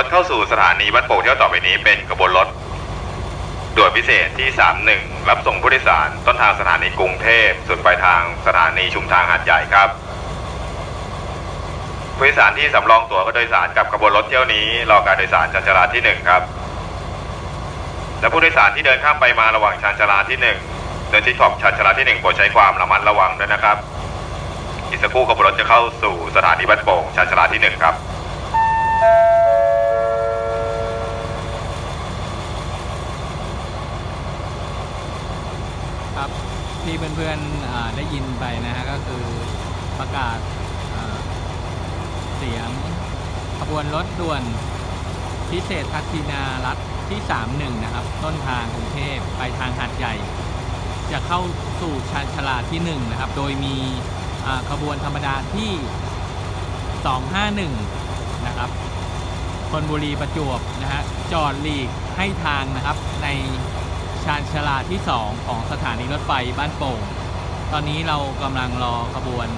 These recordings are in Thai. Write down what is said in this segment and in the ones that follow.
รถเข้าสู่สถานีบ้านโป่งเที่ยวต่อไปนี้เป็นขบวนรถด่วนพิเศษที่ 31 รับส่งผู้โดยสารต้นทางสถานีกรุงเทพส่วนปลายทางสถานีชุมทางหาดใหญ่ครับผู้โดยสารที่สำรองตั๋วก็โดยสารกับขบวนรถเที่ยวนี้รอการโดยสารชานชาลาที่หนึ่งครับและผู้โดยสารที่เดินข้ามไปมาระหว่างชานชาลาที่หนึ่งเดินที่ขอบชานชาลาที่หนึ่งโปรดใช้ความระมัดระวังด้วยนะครับ อีกสักครู่ขบวนรถจะเข้าสู่สถานีบ้านโป่งชานชาลาที่หนึ่งครับ ครับที่เพื่อนๆได้ยินไปนะฮะก็คือประกาศเสียงขบวนรถด่วนพิเศษทักษินารัฐที่ 31 นะครับ ต้นทางกรุงเทพไปทางหาดใหญ่ จะเข้าสู่ชานชลาที่ 1 นะครับ โดยมีขบวนธรรมดาที่ 251 นะครับธนบุรีประจวบนะฮะจอดหลีกให้ทางนะครับใน ชานชลาที่ 2 ของสถานีรถไฟบ้านโป่ง ตอนนี้เรากำลังรอขบวน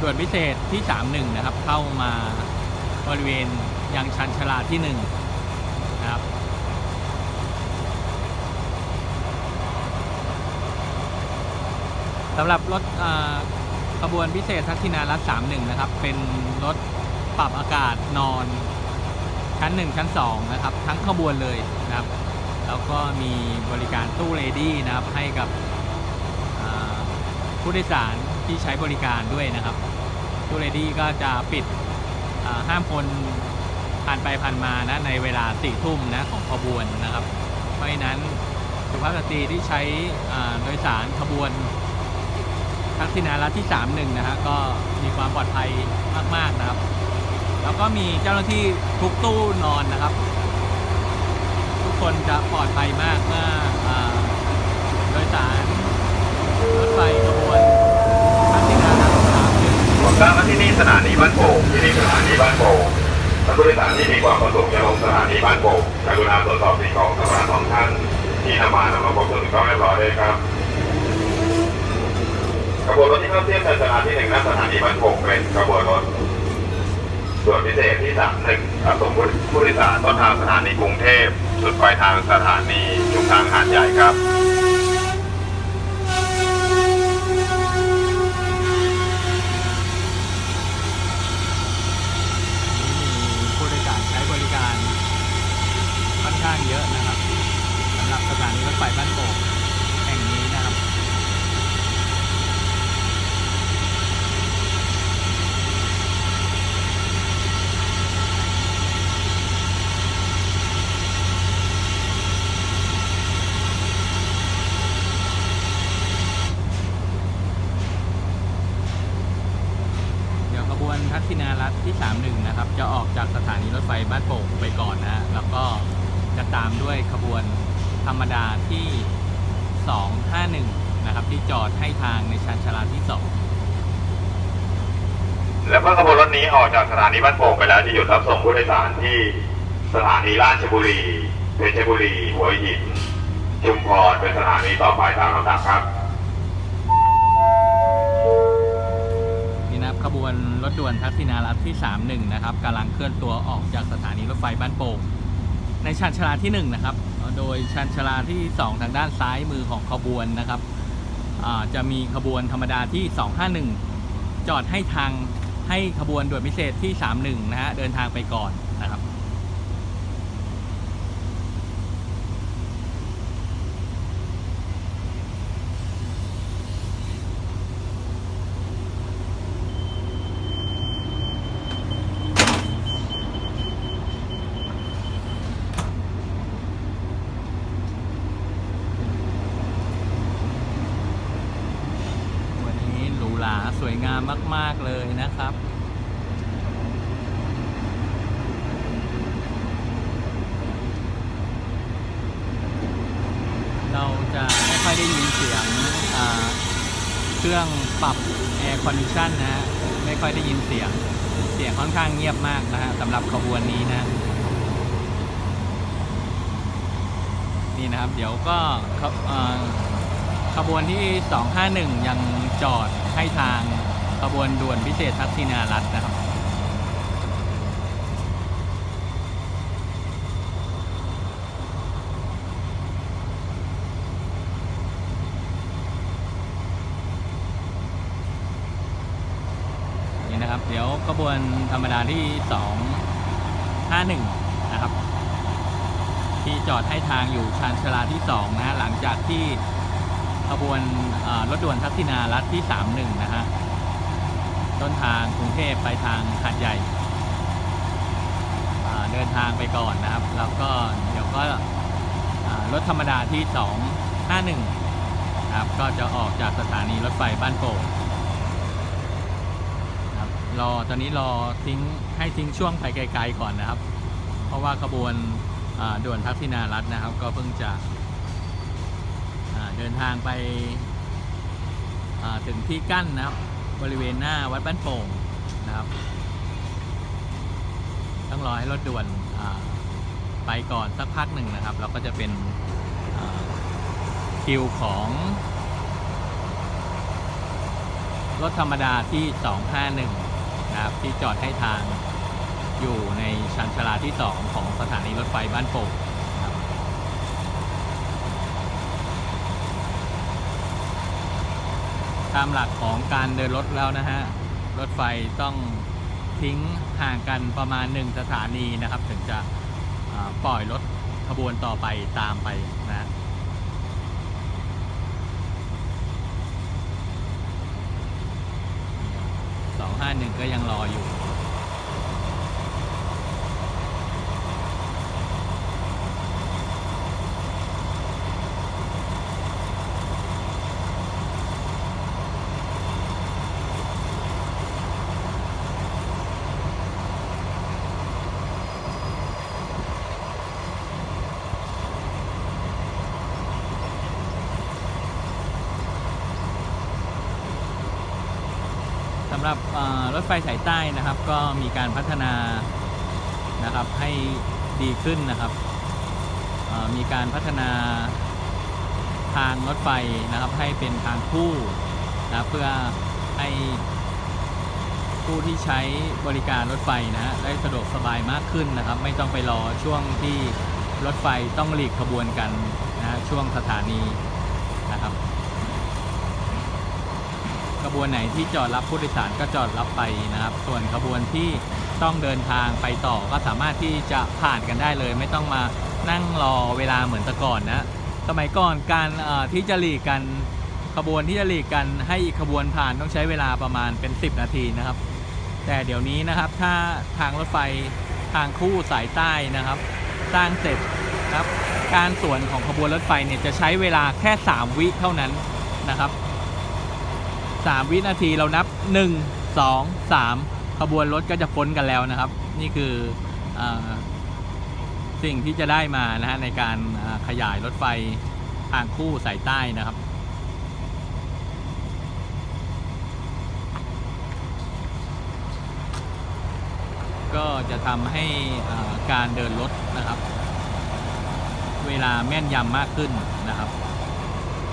ด่วนพิเศษที่ 31 นะครับ เข้ามาบริเวณยังชานชลาที่ 1 นะครับสำหรับรถขบวนพิเศษทักษิณารัฐ31 นะครับ เป็นรถปรับอากาศนอนชั้น 1 ชั้น 2 นะครับ ทั้งขบวนเลยนะครับ แล้วก็มีบริการตู้เลดี้นะครับให้กับผู้โดยสารที่ใช้บริการด้วยนะครับ ตู้เลดี้ก็จะปิดห้ามคนผ่านไปผ่านมานะในเวลาสี่ทุ่มนะของขบวนนะครับ เพราะฉะนั้นสุภาพสตรีที่ใช้โดยสารขบวนทักษิณารัฐที่ 31 นะฮะก็มีความปลอดภัยมาก ๆ นะครับ แล้วก็มีเจ้าหน้าที่ทุกตู้นอนนะครับ คนจะปลอดภัยมากเมื่อโดยสารรถไฟขบวนทักษิณาสามหนึ่งผมทราบว่าที่นี่สถานีบ้านโป่งที่นี่สถานีบ้านโป่งท่านผู้โดยสารที่มีความประสงค์จะลงสถานีบ้านโป่งกรุณาตรวจสอบสิ่งของสำคัญของท่านที่นำมานำมาพบถูกต้องเรียบร้อยเลยครับขบวนรถที่เข้าเทียบสถานีหนึ่งณสถานีบ้านโป่งเป็นขบวนรถ ส่วนพิเศษที่สามหนึ่งส่งผู้โดยสารต้นทางสถานีกรุงเทพ สุดปลายทางสถานีชุมทางหาดใหญ่ครับ มีผู้โดยสารใช้บริการค่อนข้างเยอะนะครับสำหรับสถานีรถไฟบ้านโป่งแห่งนี้นะครับ เดี๋ยวขบวนทักษิณารัฐที่ 31 นะครับ จะออกจากสถานีรถไฟบ้านโป่งไปก่อนนะฮะแล้วก็จะตามด้วย ขบวนธรรมดาที่ 251 นะครับ ที่จอดให้ทางในชานชาลาที่ 2 และเมื่อขบวนรถนี้ออกจากสถานีบ้านโป่งไปแล้วจะหยุดรับส่งผู้โดยสารที่สถานีราชบุรีเพชรบุรีหัวหิน ชุมพรเป็นสถานีต่อไปตามลำดับครับนี่นะครับขบวนรถด่วนทักษิณารัฐที่ 31 นะครับกำลังเคลื่อนตัวออกจากสถานีรถไฟบ้านโป่ง ในชานชาลาที่1นะครับ โดยชานชาลาที่ 2 ทางด้านซ้ายมือของขบวนนะครับจะมีขบวนธรรมดาที่ 251 จอดให้ทางให้ขบวนด่วนพิเศษที่ 31 นะฮะเดินทางไปก่อนนะครับ วันนี้หรูหราสวยงามมาก ๆ เลย นะครับ เราจะไม่ค่อยได้ยินเสียงเครื่องปรับแอร์คอนดิชันนะฮะไม่ค่อยได้ยินเสียงเสียงค่อนข้างเงียบมากนะฮะสำหรับขบวนนี้นะนี่นะครับ เดี๋ยวก็ขบเอ่อขบวนที่ 251 ยังจอดให้ทาง ขบวนด่วนพิเศษทักษินารัตนะครับนี่นะครับ เดี๋ยวขบวนธรรมดาที่ 251 นะครับ ที่จอดให้ทางอยู่ชานชลาที่ 2 นะฮะหลังจากที่ขบวนรถด่วนทักษินารัตที่ 31 นะฮะ ต้นทางกรุงเทพไปทางหาดใหญ่เดินทางไปก่อนนะครับ แล้วก็เดี๋ยวก็รถธรรมดาที่สองห้าหนึ่งนะครับก็จะออกจากสถานีรถไฟบ้านโป่งครับรอตอนนี้รอทิ้งให้ทิ้งช่วงไปไกลๆก่อนนะครับ เพราะว่าขบวนด่วนทักษิณารัฐนะครับ ก็เพิ่งจะเดินทางไปถึงที่กั้นนะครับ บริเวณหน้าวัดบ้านโป่งนะครับ ต้องรอให้รถด่วนไปก่อนสักพักหนึ่งนะครับแล้วก็จะเป็นคิวของ รถธรรมดาที่ 251 นะครับ ที่จอดให้ทางอยู่ในชันชลาที่ 2 ของสถานีรถไฟบ้านโป่งนะครับตามหลักของการเดินรถแล้วนะฮะ รถไฟต้องทิ้งห่างกันประมาณ 1 สถานีนะครับ ถึงจะปล่อยรถขบวนต่อไปตามไปนะสองห้าหนึ่งก็ยังรออยู่ำหรับรถไฟสายใต้นะครับ ก็มีการพัฒนานะครับให้ดีขึ้นนะครับมีการพัฒนาทางรถไฟนะครับให้เป็นทางคู่นะเพื่อให้ผู้ที่ใช้บริการรถไฟนะฮะได้สะดวกสบายมากขึ้นนะครับ ไม่ต้องไปรอช่วงที่รถไฟต้องหลีกขบวนกันนะช่วงสถานีนะครับ บวนไหนที่จอดรับผู้โดยสารก็จอดรับไปนะครับ ส่วนขบวนที่ต้องเดินทางไปต่อก็สามารถที่จะผ่านกันได้เลย ไม่ต้องมานั่งรอเวลาเหมือนแต่ก่อนนะสมัยก่อนการที่จะหลีกกันขบวนที่จะหลีกกันให้อีกขบวนผ่านต้องใช้เวลาประมาณเป็น 10 นาทีนะครับ แต่เดี๋ยวนี้นะครับถ้าทางรถไฟทางคู่สายใต้นะครับ สร้างเสร็จครับการสวนของขบวนรถไฟเนี่ยจะใช้เวลาแค่ 3 วิเท่านั้นนะครับ 3 วินาทีเรานับ 1 2 3 ขบวนรถก็จะพ้นกันแล้วนะครับ นี่คืออสิ่งที่จะได้มานะฮะในการขยายรถไฟทางคู่สายใต้นะครับก็จะทำให้การเดินรถนะครับ เวลาแม่นยำมากขึ้นนะครับ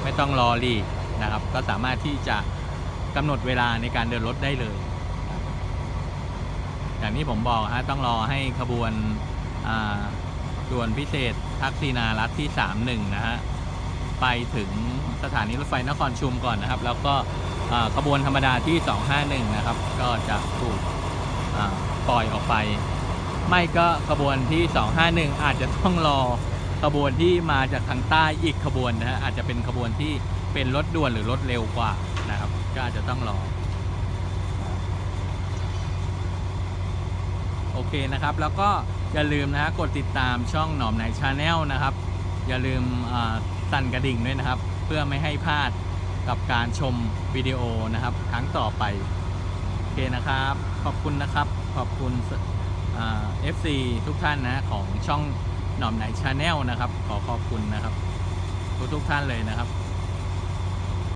ไม่ต้องรอหลีนะครับ ก็สามารถที่จะ กำหนดเวลาในการเดินรถได้เลยอย่างที่ผมบอกฮะต้องรอให้ขบวนด่วนพิเศษทักษิณารัฐที่ 31 นะฮะ ไปถึงสถานีรถไฟนครชุมก่อนนะครับ แล้วก็ขบวนธรรมดาที่ 251 นะครับ ก็จะถูกปล่อยออกไป ไม่ก็ขบวนที่ 251 อาจจะต้องรอขบวนที่มาจากทางใต้อีกขบวนนะฮะอาจจะเป็นขบวนที่เป็นรถด่วนหรือรถเร็วกว่านะครับ ก็อาจจะต้องรอ โอเคนะครับ แล้วก็อย่าลืมนะฮะกดติดตามช่องหนอมไหนชาแนลนะครับ อย่าลืมสั่นกระดิ่งด้วยนะครับ เพื่อไม่ให้พลาดกับการชมวิดีโอนะครับ ครั้งต่อไป โอเคนะครับ ขอบคุณนะครับ ขอบคุณเอ่า FC ทุกท่านนะของช่องหนอมไหนชาแนลนะครับ ขอขอบคุณนะครับ ทุกทุกท่านเลยนะครับ